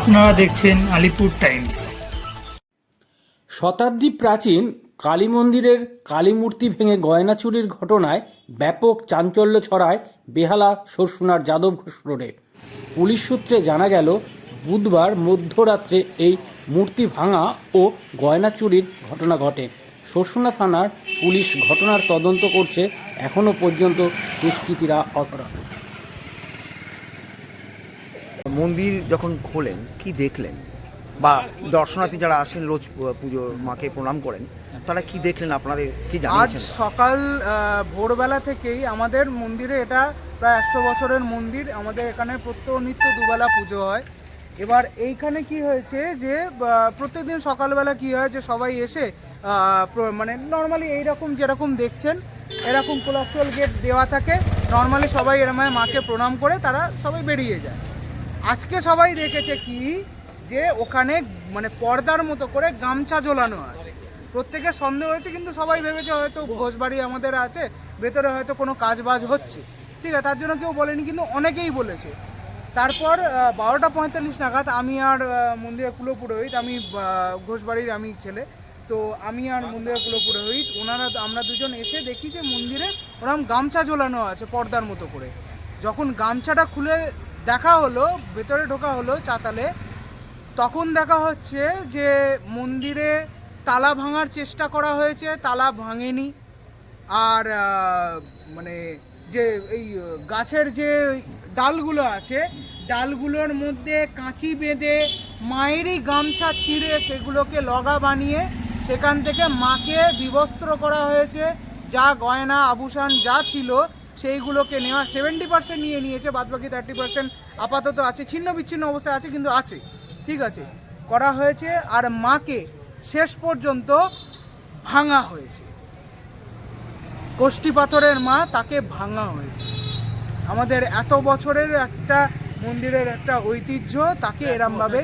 আপনারা দেখছেন আলিপুর টাইমস। শতাব্দী প্রাচীন কালী মন্দিরের কালী মূর্তি ভেঙে গয়না চুরির ঘটনায় ব্যাপক চাঞ্চল্য ছড়ায় বেহালা সরসুনার যাদব ঘোষ রোডে। পুলিশ সূত্রে জানা গেল, বুধবার মধ্যরাত্রে এই মূর্তি ভাঙা ও গয়না চুরির ঘটনা ঘটে। সরসুনা থানার পুলিশ ঘটনার তদন্ত করছে এখনও পর্যন্ত দুষ্কৃতীরা অপরাধ মন্দির যখন খোলেন, কি দেখলেন? বা দর্শনার্থী যারা আসেন রোজ পুজো, মাকে প্রণাম করেন, তারা কি দেখলেন? আপনাদের কি আজ সকাল ভোরবেলা থেকেই আমাদের মন্দিরে এটা প্রায় একশো বছরের মন্দির, আমাদের এখানে প্রত্যহ নিত্য দুবেলা পুজো হয়। এবার এইখানে কি হয়েছে যে প্রত্যেকদিন সকালবেলা কি হয় যে, সবাই এসে মানে নর্মালি এইরকম যেরকম দেখছেন, এরকম কোলাপসুয়াল গেট দেওয়া থাকে, নর্মালি সবাই এরম মাকে প্রণাম করে তারা সবাই বেরিয়ে যায়। আজকে সবাই দেখেছে কি? যে ওখানে মানে পর্দার মতো করে গামছা ঝোলানো আছে। প্রত্যেকের সন্দেহ হয়েছে, কিন্তু সবাই ভেবেছে হয়তো ভোজবাড়ি আমাদের আছে, ভেতরে হয়তো কোনো কাজ বাজ হচ্ছে। ঠিক আছে, তার জন্য কেউ বলেনি, কিন্তু অনেকেই বলেছে। তারপর বারোটা পঁয়তাল্লিশ নাগাদ আমি আর মন্দিরের কুলো পুরোহিত আমি ঘোষবাড়ির আমি ছেলে, তো আমি আর মন্দিরের কুলো পুরোহিত ওনারা আমরা দুজন এসে দেখি যে মন্দিরে ওরকম গামছা ঝোলানো আছে পর্দার মতো করে। যখন গামছাটা খুলে দেখা হলো, ভেতরে ঢোকা হলো চাতালে। তখন দেখা হচ্ছে যে মন্দিরে তালা ভাঙার চেষ্টা করা হয়েছে, তালা ভাঙেনি। আর মানে যে এই গাছের যে ডালগুলো আছে, ডালগুলোর মধ্যে কাঁচি বেঁধে মায়েরই গামছা ছিঁড়ে সেগুলোকে লগা বানিয়ে সেখান থেকে মাকে বিবস্ত্র করা হয়েছে। যা গয়না, আভূষণ যা ছিল সেইগুলোকে নেওয়া সেভেন্টি পার্সেন্ট নিয়ে নিয়েছে বাদবাকি থার্টি পার্সেন্ট আপাতত আছে ছিন্ন বিচ্ছিন্ন অবস্থায় আছে কিন্তু আছে। ঠিক আছে। করা হয়েছে আর মাকে শেষ পর্যন্ত ভাঙা হয়েছে। কোষ্ঠী পাথরের মা তাকে ভাঙা হয়েছে। আমাদের এত বছরের একটা মন্দিরের একটা ঐতিহ্য তাকে এরমভাবে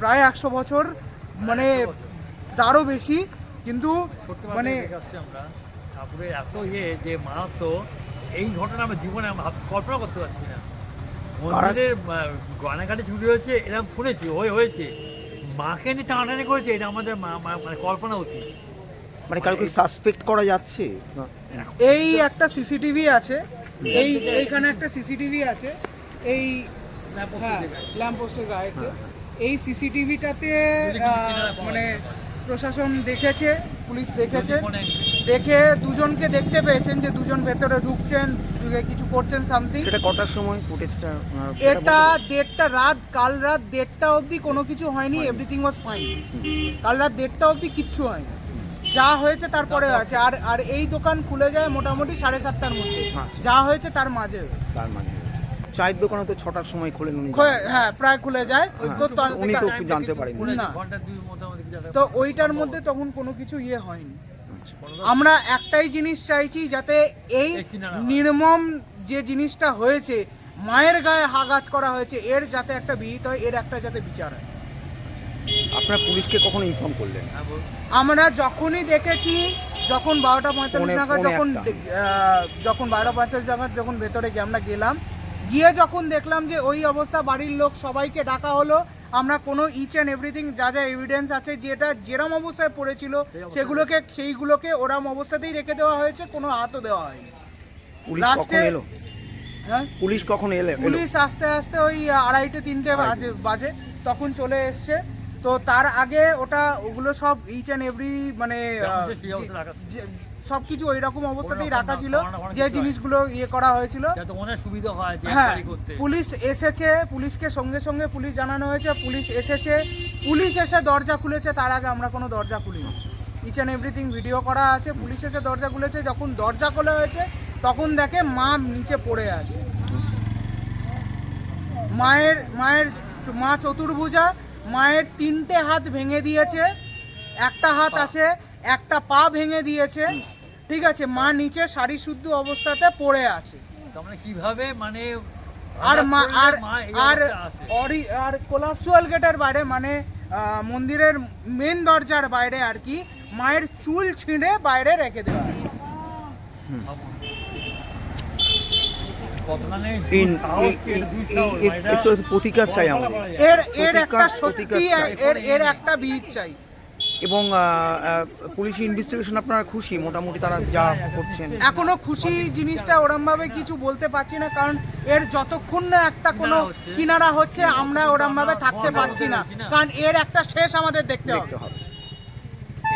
প্রায় একশো বছর মানে তারও বেশি কিন্তু মানে ঠাকুরের এত ইয়ে যে মাহাত্ম এই ঘটনা আমার জীবনে আমরা কল্পনা করতে পারছি না। মন্দিরের গয়নাঘাটে চুরি হয়েছে এরকম শুনেছি ওই হয়েছে। মাকে নিয়ে টানাটানি করেছে এটা আমাদের মা- মা- মানে কল্পনা অতীত মানে কাউকে সাসপেক্ট করা যাচ্ছে? এই একটা সিসিটিভি আছে এই এইখানে একটা সিসিটিভি আছে এই হ্যাঁ ল্যাম্পপোস্টের গায়েতে এই সিসিটিভিটাতে মানে প্রশাসন দেখেছে পুলিশ দেখেছে। দেখে দুজনকে দেখতে পেয়েছেন যে দুজন ভেতরে ঢুকছেন কিছু করছেন সামথিং সেটা কটার সময় ফুটেজটা এটা দেড়টা রাত কাল রাত দেড়টা অবধি কোনো কিছু হয়নি এভরিথিং ওয়াজ ফাইন কাল রাত দেড়টা অবধি কিচ্ছু হয়নি। যা হয়েছে তারপরে আছে। আর আর এই দোকান খুলে যায় মোটামুটি সাড়ে সাতটার মধ্যে। আচ্ছা। যা হয়েছে তার মাঝে তার মানে চায়ের দোকানে তো ছটার সময় খোলেন উনি। হ্যাঁ প্রায় খুলে যায়। হ্যাঁ, তো উনি তো জানতে পারেননি। না। তো ওইটার মধ্যে তখন কোনো কিছু ইয়ে হয়নি। আচ্ছা। আমরা একটাই জিনিস চাইছি যাতে এই। নির্মম যে জিনিসটা হয়েছে মায়ের গায়ে আঘাত করা হয়েছে এর যাতে একটা বিহিত হয় এর একটা যাতে বিচার হয়। আপনার পুলিশকে কখন ইনফর্ম করলেন? হ্যাঁ, আমরা যখনই দেখেছি যখন বারোটা পঁয়তাল্লিশ নাগাদ যখন আহ, যখন বারোটা পঁয়তাল্লিশ নাগাদ যখন ভেতরে গিয়ে আমরা গেলাম গিয়ে যখন দেখলাম যে ওই অবস্থা বাড়ির লোক সবাইকে ডাকা হলো আমরা কোনো ইচ অ্যান্ড এভরিথিং যা যা এভিডেন্স আছে যেটা যেরম অবস্থায় পড়েছিল সেগুলোকে সেইগুলোকে ওরম অবস্থাতেই রেখে দেওয়া হয়েছে কোনো হাতও দেওয়া হয়নি। এলো? হ্যাঁ? পুলিশ কখন এলো? পুলিশ আস্তে আস্তে ওই আড়াইটে তিনটে বাজে বাজে তখন চলে এসছে। তো তার আগে ওটা ওগুলো সব ইচ অ্যান্ড এভরি মানে সবকিছু ওই রকম অবস্থাতেই রাখা ছিল যে জিনিসগুলো ইয়ে করা হয়েছিল। সুবিধা হয় হ্যাঁ পুলিশ এসেছে পুলিশকে সঙ্গে সঙ্গে পুলিশ জানানো হয়েছে পুলিশ এসেছে পুলিশ এসে দরজা খুলেছে তার আগে আমরা কোনো দরজা খুলিনি। ইচ অ্যান্ড এভরিথিং ভিডিও করা আছে পুলিশ এসে দরজা খুলেছে যখন দরজা খোলা হয়েছে তখন দেখে মা নিচে পড়ে আছে। মায়ের মায়ের মা চতুর্ভুজা মায়ের তিনটে হাত ভেঙে দিয়েছে একটা হাত আছে একটা পা ভেঙে দিয়েছে ঠিক আছে মা নিচে শাড়ি শুদ্ধ অবস্থাতে পড়ে আছে। মানে কীভাবে মানে আর মা আর আর অরি আর কোলাপসুয়াল গেটের বাইরে মানে মন্দিরের মেন দরজার বাইরে আর কি মায়ের চুল ছিঁড়ে বাইরে রেখে দেওয়া আছে প্রতিকার চাই আমাদের। এর এর একটা সত্যি এর এর একটা বীজ চাই। এবং পুলিশ ইনভেস্টিগেশন আপনারা খুশি? মোটামুটি তারা যা করছেন। এখনও খুশি জিনিসটা ওরম ভাবে কিছু বলতে পারছি না কারণ এর যতক্ষণ না একটা কোনো কিনারা হচ্ছে। আমরা ওরম ভাবে থাকতে পারছি না। পারছি না। কারণ এর একটা শেষ আমাদের দেখতে হবে দেখতে হবে এটা তো এটা তো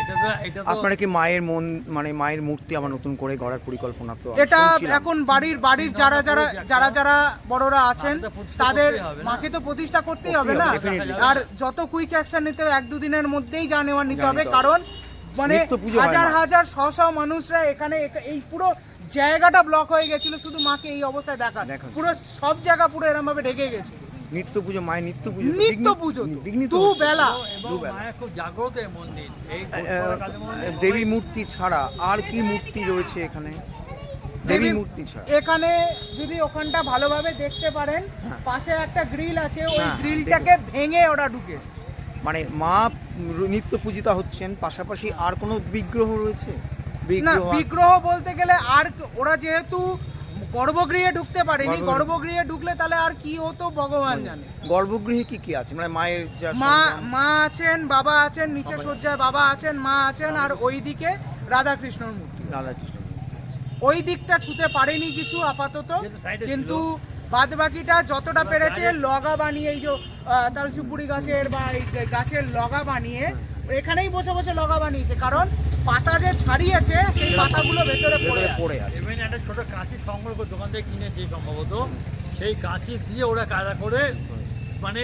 আপনারা কি মায়ের মন মানে মায়ের মূর্তি আবার নতুন করে গড়ার পরিকল্পনা তো এটা এখন বাড়ির বাড়ির যারা যারা যারা যারা বড়রা আছেন তাদের মাকে তো প্রতিষ্ঠা করতেই হবে না? আর যত কুইক অ্যাকশন নিতে হবে এক দুদিনের মধ্যেই যা নেওয়ার নিতে হবে। কারণ মানে হাজার হাজার শ শ মানুষরা এখানে এই পুরো জায়গাটা ব্লক হয়ে গেছিল শুধু মাকে এই অবস্থায় দেখার। পুরো সব জায়গা পুরো এরকম ভাবে ঢেকে গেছে। নিত্য পুজো মায়ের নিত্য পুজো তো নিত্য পুজো তো। দু বেলা। খুব জাগ্রত মন্দির। দেবী মূর্তি ছাড়া আর কি মূর্তি রয়েছে এখানে? দেবী মূর্তি ছাড়া। এখানে যদি ওখানটা ভালোভাবে দেখতে পারেন হ্যাঁ। পাশে একটা গ্রিল আছে ওই হ্যাঁ, গ্রিলটাকে ভেঙে ওরা ঢুকে। মানে মা নিত্য পূজিতা হচ্ছেন পাশাপাশি আর কোনো বিগ্রহ রয়েছে? বিগ্রহ বিগ্রহ বলতে গেলে আর ওরা যেহেতু গর্ভগৃহে ঢুকতে পারেনি। গর্ভগৃহে- ঢুকলে তাহলে আর কি হতো? ভগবান জানে। গর্ভগৃহে কি কি আছে? মানে মায়ের মা মা আছেন বাবা আছেন নিচে। সজ্জায় বাবা আছেন মা আছেন আর ওইদিকে রাধাকৃষ্ণর মূর্তি। রাধাকৃষ্ণ ওই দিকটা ছুতে পারেনি কিছু আপাতত কিন্তু। বাদ বাকিটা যতটা পেরেছে লগা বানিয়ে এই যে তালসুপুরি গাছের বা এই গাছের লগা বানিয়ে এখানেই বসে বসে লগা বানিয়েছে। কারণ পাতা যে ছাড়িয়েছে সেই পাতাগুলো ভেতরে পড়ে। পড়ে আছে। এমনি একটা ছোট কাঁচি সংগ্রহ করে দোকান থেকে কিনেছি সম্ভবত। সেই কাঁচি দিয়ে ওরা কায়দা করে মানে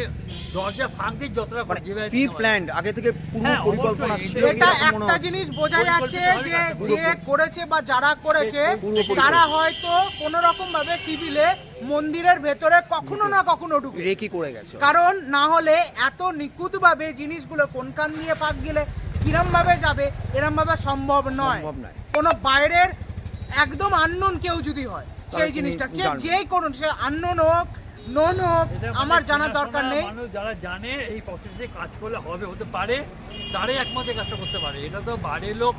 দরজা ফাঁক দিয়ে যতটা মানে প্রি প্ল্যান্ড আগে থেকে পূর্ব হ্যাঁ, পরিকল্পনা ছিল এটা একটা জিনিস বোঝা যাচ্ছে যে যে করেছে বা যারা করেছে তারা হয়তো কোন রকম ভাবে টিবিলে মন্দিরের ভেতরে কখনো না কখনো ঢুকে রেকি করে গেছে। কারণ না হলে এত নিখুঁত ভাবে জিনিসগুলো কোন কান দিয়ে ফাঁক গেলে কিরম ভাবে যাবে এরম ভাবে সম্ভব নয়। সম্ভব নয়। কোনো বাইরের একদম আননোন কেউ যদি হয় সেই জিনিসটা যে যেই করুন সে আননোন হোক নন হোক মানে আমার জানার দরকার নেই। মানুষ যারা জানে এই প্রসেসে কাজ করলে হবে হতে পারে তারাই একমাত্র কাজটা করতে পারে। এটা তো বাড়ির লোক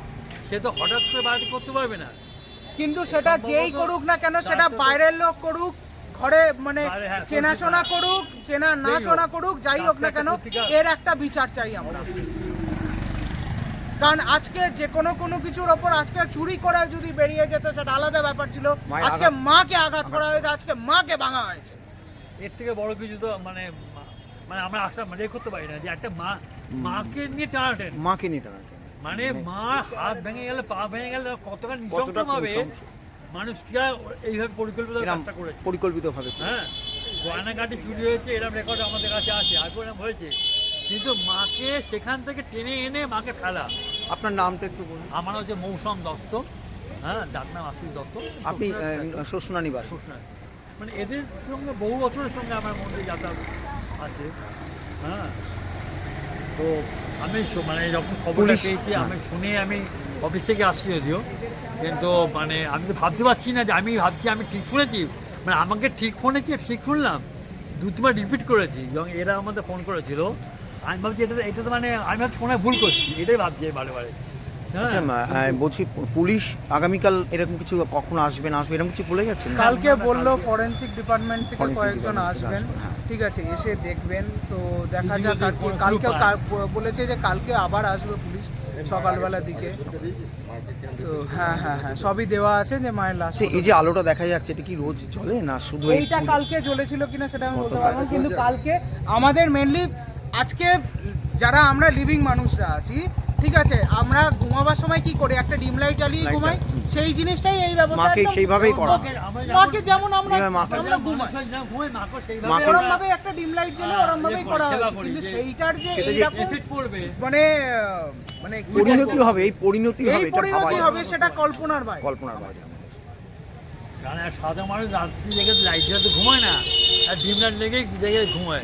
সে তো হঠাৎ করে বাড়িতে করতে পারবে না। কিন্তু সেটা যেই করুক না কেন সেটা বাইরের লোক করুক ঘরে মানে হ্যাঁ, চেনাশোনা করুক চেনা না শোনা করুক যাই হোক না কেন এর একটা বিচার চাই আমরা। কারণ আজকে যে কোনো কোনো কিছুর ওপর আজকে চুরি করে যদি বেরিয়ে যেত সেটা আলাদা ব্যাপার ছিল। আজকে মাকে আঘাত করা হয়েছে আজকে মাকে ভাঙা হয়েছে। এর থেকে বড় কিছু তো মানে মা- মানে আমরা আশা মানে করতে পারি না যে একটা মা মাকে নিয়ে টানাটেন। মাকে নিয়ে টানা মানে মা হাত ভেঙে গেলে পা ভেঙে গেলে কতটা কতটা নিঃসঙ্গ ভাবে নৃশংস। মানুষটা এইভাবে পরিকল্পিত কাজটা করেছে। পরিকল্পিত ভাবে হ্যাঁ গয়নাঘাটে চুরি হয়েছে এরকম রেকর্ড আমাদের কাছে আছে। আগে এরকম হয়েছে কিন্তু মাকে সেখান থেকে টেনে এনে মাকে ফেলা। আপনার নামটা একটু বলুন। আমার হচ্ছে মৌসুম দত্ত হ্যাঁ ডাকনাম আশিস দত্ত। আপনি শোষণা নিবাস। মানে এদের সঙ্গে বহু বছরের সঙ্গে আমার মধ্যে যাতায়াত আছে হ্যাঁ। তো আমি মানে যখন খবরটা পেয়েছি হ্যাঁ। আমি শুনে আমি অফিস থেকে আসছি যদিও। কিন্তু মানে আমি তো ভাবতে পারছি না যে আমি ভাবছি আমি ঠিক শুনেছি। মানে আমাকে ঠিক শুনেছি ঠিক শুনলাম। দু তিনবার রিপিট করেছি এবং এরা আমাদের ফোন করেছিল। আমি ভাবছি এটা এটা তো মানে আমি হয়তো শোনায় ভুল করছি এটাই ভাবছি বারে বারে। হ্যাঁ। আচ্ছা বলছি পুলিশ আগামীকাল এরকম কিছু কখন আসবে না আসবে এরকম কিছু বলে গেছেন কালকে বলল ফরেন্সিক ডিপার্টমেন্ট থেকে কয়েকজন আসবেন। আসবেন, হ্যাঁ। ঠিক আছে এসে দেখবেন তো দেখা যাক আর কালকে বলেছে যে কালকে আবার আসবে পুলিশ সকালবেলার দিকে। তো হ্যাঁ হ্যাঁ হ্যাঁ সবই দেওয়া আছে যে মায়ের লাশ আচ্ছা এই যে আলোটা দেখা যাচ্ছে এটা কি রোজ চলে না শুধু এই এইটা কালকে জ্বলেছিল কিনা সেটা আমি বলতে পারব কিন্তু কালকে আমাদের মেনলি আজকে যারা আমরা লিভিং মানুষরা আছি ঠিক আছে আমরা ঘুমাবার সময় কি করি? একটা ডিম লাইট জ্বালিয়ে ঘুমাই সেই জিনিসটাই এই ব্যবস্থা মাকে সেইভাবেই করা। মাকে- যেমন আমরা আমরা ঘুমাই। ওরম ভাবে একটা ডিম লাইট জ্বেলে হ্যাঁ, ওরম ভাবেই করা হয়েছে। কিন্তু সেইটার যে মানে মানে পরিণতি হবে এই পরিণতি হবে এটা ভাবা পরিণতি হবে সেটা কল্পনার বাইরে। কল্পনার বাইরে। কারণ সাধারণ মানুষ রাত্রি জেগে লাইট তো ঘুমায় না। আর ডিম লাইট লেগে জেগে ঘুমায়।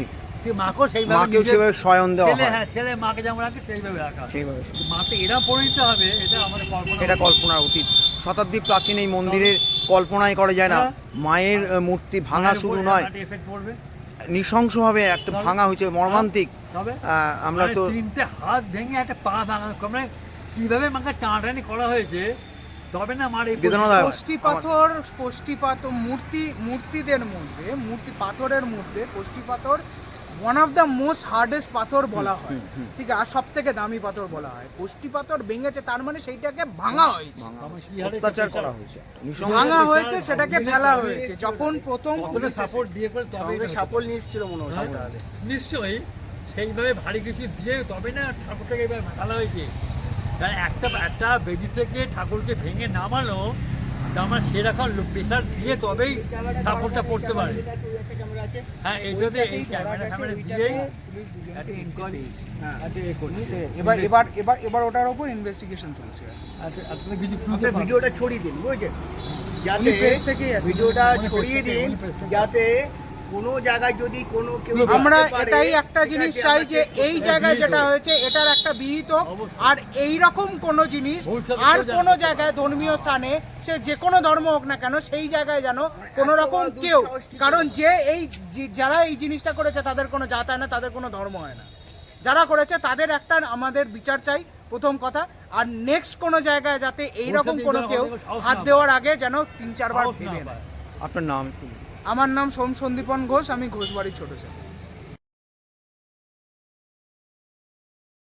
মাকেও সেইভাবে মাকেও সেভাবে শয়ন দেওয়া হয়। হ্যাঁ ছেলে মাকে যেমন রাখে সেইভাবে রাখা সেইভাবে মাকে এরা পরিণত হবে এটা আমাদের কল্পনা এটা কল্পনার অতীত। শতাব্দী প্রাচীন এই মন্দিরের কল্পনাই করা যায় না। হ্যাঁ। মায়ের মূর্তি ভাঙা শুধু নয় নৃশংসভাবে একটা ভাঙা হয়েছে মর্মান্তিক। আমরা মানে তো তিনটে হাত ভেঙে একটা পা ভাঙা মানে কীভাবে মাকে টানাটানি করা হয়েছে তবে না আমার এই বেদনা পাথর কোষ্টি পাথর মূর্তি মূর্তিদের মধ্যে মূর্তি পাথরের মধ্যে কষ্টি পাথর one of the most hardest পাথর বলা হয়। ঠিক আছে? আর সব থেকে দামি পাথর বলা হয়। কোষ্টি পাথর ভেঙেছে তার মানে সেইটাকে ভাঙা হয়েছে। ভাঙা হয়েছে। অত্যাচার করা হয়েছে। ভাঙা হয়েছে সেটাকে ফেলা হয়েছে। যখন প্রথম পুলিশ সাপোর্ট দিয়ে করে তবে সাপল নিয়েছিল মনে হয় হ্যাঁ, তাহলে নিশ্চয়ই সেইভাবে ভারী কিছু দিয়ে তবে না ঠাকুরটাকে এবার ভালো হয়েছে। একটা একটা বেদি থেকে ঠাকুরকে ভেঙে নামানো মানে সেরকম প্রেশার দিয়ে তবেই পড়তে পারে। হ্যাঁ এইটাতে এই ক্যামেরা ক্যামেরা দিয়েই হ্যাঁ। এবার এবার এবার এবার ওটার ওপর ইনভেস্টিগেশন চলছে। আসলে কিছু ভিডিওটা ছড়িয়ে দিন বুঝেছেন? যাতে। ভিডিওটা ছড়িয়ে দিন যাতে কোনো জায়গায় যদি কোনো কেউ আমরা এটাই একটা জিনিস চাই যে এই জায়গায় যেটা হয়েছে এটার একটা বিহিত। আর এই রকম কোনো জিনিস আর কোনো জায়গায় ধর্মীয় স্থানে সে যে কোনো ধর্ম হোক না কেন সেই জায়গায় যেন কোনো রকম কেউ কারণ যে এই যারা এই জিনিসটা করেছে তাদের কোনো জাত হয় না তাদের কোনো ধর্ম হয় না। যারা করেছে তাদের একটা আমাদের বিচার চাই প্রথম কথা। আর নেক্সট কোনো জায়গায় যাতে এইরকম কোনো কেউ হাত দেওয়ার আগে যেন তিন চারবার ভেবে নেয়। আপনার নাম আমার নাম সোম সন্দীপন ঘোষ আমি ঘোষবাড়ি ছোট ছেলে।